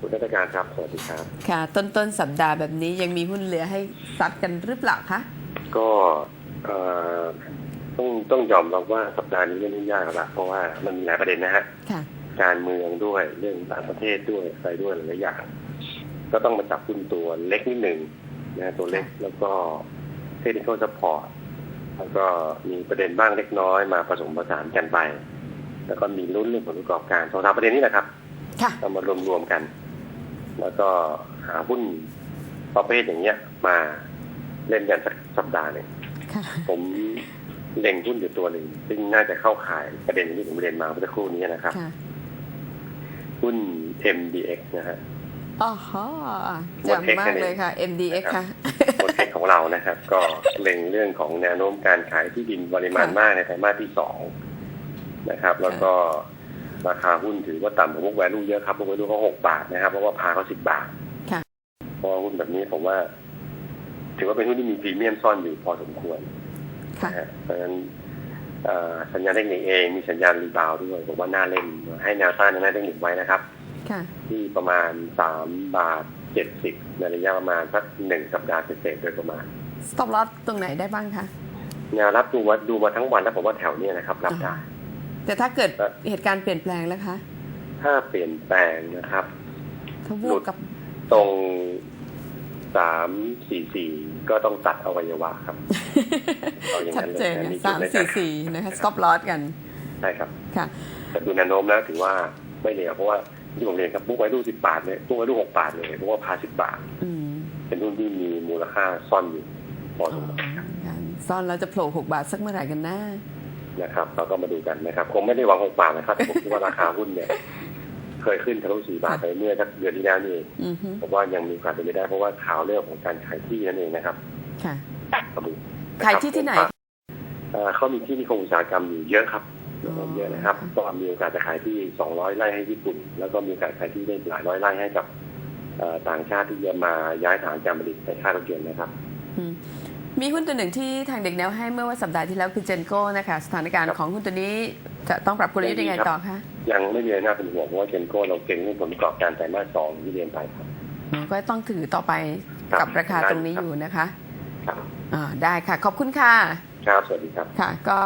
คุณราชการครับ สวัสดีครับ ค่ะ ต้นต้นสัปดาห์แบบนี้ยังมีหุ้นเหลือให้ซัดกันหรือเปล่าคะ ก็เอ่อต้องต้องยอมรับว่าสัปดาห์นี้เรื่องยากแล้วละเพราะว่ามันมีหลายประเด็นนะฮะค่ะการเมืองด้วยเรื่องต่างประเทศด้วยอะไรด้วยหลายๆอย่าง ก็ต้องมาจับหุ้นตัวเล็กนิดหนึ่งนะตัวเล็กแล้วก็เทคนิคอลซัพพอร์ตแล้วก็มีประเด็นบ้างเล็กน้อยมาผสมผสานกันไป แล้วก็มีลุ้นเรื่องผลประกอบการสองสามประเด็นนี้แหละครับค่ะเอามารวมๆกัน แล้วก็หาหุ้นประเภทอย่างเงี้ย มาเล่นกันสักสัปดาห์หนึ่งค่ะผมเล็งหุ้นอยู่ตัวหนึ่งซึ่งน่าจะเข้าข่ายประเด็นที่ผมเรียนมาเมื่อสักครู่นี้นะครับค่ะหุ้น MDX นะฮะอ๋อฮะจำมากเลยค่ะ MDX ค่ะโปรเทคของเรานะครับ ก็เล็งเรื่องของแนวโน้มการขายที่ดินปริมาณค่ะมากในไตรมาสที่สองนะครับ แล้วก็ ราคาหุ้นถือว่าต่ำกว่าพวกแวลูเยอะครับพวกแวลูเขาหกบาทนะครับเพราะว่าพาเขาสิบบาทค่ะเพราะว่าหุ้นแบบนี้ผมว่า ถือว่าเป็นหุ้นที่มีพรีเมียมซ่อนอยู่พอสมควรค่ะนะฮะเพราะฉะนั้นเอ่อสัญญาณเทคนิคเองมีสัญญาณรีบาวด์ด้วยผมว่าน่าเล่นให้แนวต้านในหน้าเทคนิคไว้นะครับค่ะที่ประมาณสามบาทเจ็ดสิบในระยะประมาณสักหนึ่งสัปดาห์เศษๆโดยประมาณ stop loss ตรงไหนได้บ้างคะแนวรับดูว่าดูมาทั้งวันแล้วผมว่าแถวเนี้ยนะครับ รับได้ แต่ถ้าเกิดครับเหตุการณ์เปลี่ยนแปลงแล้วคะ ถ้าเปลี่ยนแปลงนะครับถ้าวูหลุบดกับตรงสามสี่สี่ก็ต้องตัดอวัยวะครับเอาอย่างนั้ชัดนเลยเจนนะมีจุดสามในสี่การสี่นะคะ stop loss กันใช่ครับค่ะแต่ดูแนวโน้มแล้วถือว่าไม่เลวเพราะว่าที่ผมเรียนครับปุ๊กไว้รูสิบบาทเลยปุ๊กไว้รูหกบาทเลยเพราะว่าพาสิบบาทอืมเป็นหุ้นที่มีมูลค่าซ่อนอยู่พออ๋สอมควรครับกันซ่อนแล้วจะโผล่หกบาทสักเมื่อไหร่กันนะ นะครับ เราก็มาดูกันนะครับ คงไม่ได้หวังหกบาทนะครับแต่ผมคิดว่าราคาหุ้นเนี่ย เคยขึ้นทะลุสี่บาทไปเมื่อสักเดือนที่แล้วนี่เองอือฮึผมว่ายังมีโโอกาสเป็นไปได้เพราะว่าข่าวเรื่องของการขายที่นั่นเองนะครับ ค่ะมาดูนะครับขายที่ที่ไหนเอ่อเขามีที่นิคมอุตสาหกรรมอยู่เยอะครับอ๋อเยอะนะครับก็มีโอกาสจะขายที่200ไร่ให้ญี่ปุ่น แล้วก็มีโอกาสขายที่ได้หลายร้อยไร่ให้กับเอ่อต่างชาติที่จะมาย้ายฐานการผลิตในค่ายรถยนต์นะครับอื มมีหุ้นตัวหนึ่งที่ทางเด็กแนวให้เมื่อวันสัปดาห์ที่แล้วคือเจนโก้นะคะสถานการณ์ครับของหุ้นตัวนี้จะต้องปรับกลยุทธ์ยังไงต่อคะยังไม่มีอะไรน่าเป็นห่วงเพราะว่าเจนโก้เราเก่งเรื่องผลประกอบการไตรมาสสองที่เรียนไปครับอ๋อก็ต้องถือต่อไปครับกับราคาได้ตรงนี้ครับอยู่นะคะครับอ่าได้ค่ะ ขอบคุณค่ะ ครับ สวัสดีครับ ค่ะ ก็